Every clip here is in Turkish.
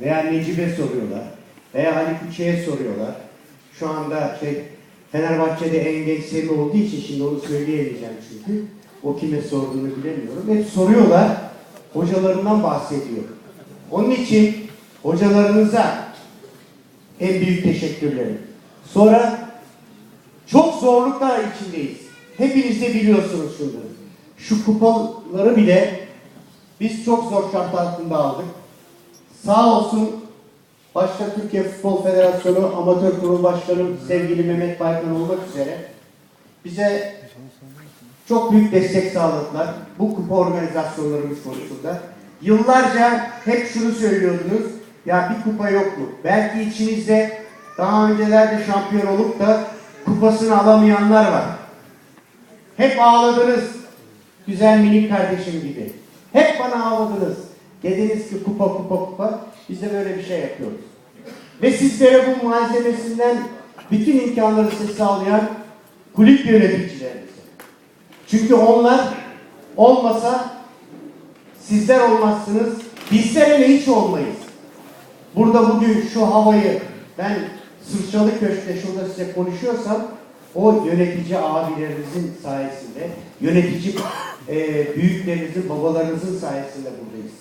veya Necip'e soruyorlar veya Ali Küçük'e soruyorlar. Şu anda şey Fenerbahçe'de en genç Semih olduğu için şimdi onu söyleyemeyeceğim çünkü. O kime sorduğunu bilemiyorum. Hep soruyorlar. Hocalarından bahsediyor. Onun için hocalarınıza en büyük teşekkürlerim. Sonra çok zorluklar içindeyiz. Hepiniz de biliyorsunuz şunu. Şu kupaları bile biz çok zor şartlar altında aldık. Sağ olsun başta Türkiye Futbol Federasyonu Amatör Kurulu Başkanı sevgili Mehmet Baykan olmak üzere bize çok büyük destek sağladılar bu kupa organizasyonlarımız konusunda. Yıllarca hep şunu söylüyordunuz, ya bir kupa yok mu? Belki içinizde daha öncelerde şampiyon olup da kupasını alamayanlar var. Hep ağladınız, güzel minik kardeşim gibi. Hep bana ağladınız. Dediniz ki kupa kupa kupa, biz de böyle bir şey yapıyoruz. Ve sizlere bu malzemesinden bütün imkanları size sağlayan kulüp yöneticilerinize. Çünkü onlar olmasa sizler olmazsınız, bizler hele hiç olmayız. Burada bugün şu havayı ben Sırçalı Köşk'te şurada size konuşuyorsam o yönetici abilerinizin sayesinde, yönetici e, büyüklerinizin, babalarınızın sayesinde buradayız.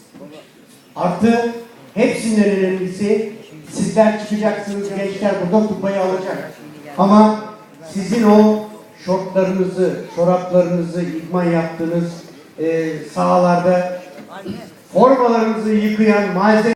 Artı hepsinden önemlisi sizler çıkacaksınız gençler burada kupayı alacak. Ama sizin o şortlarınızı, çoraplarınızı idman yaptığınız e, sahalarda formalarınızı yıkayan malzeme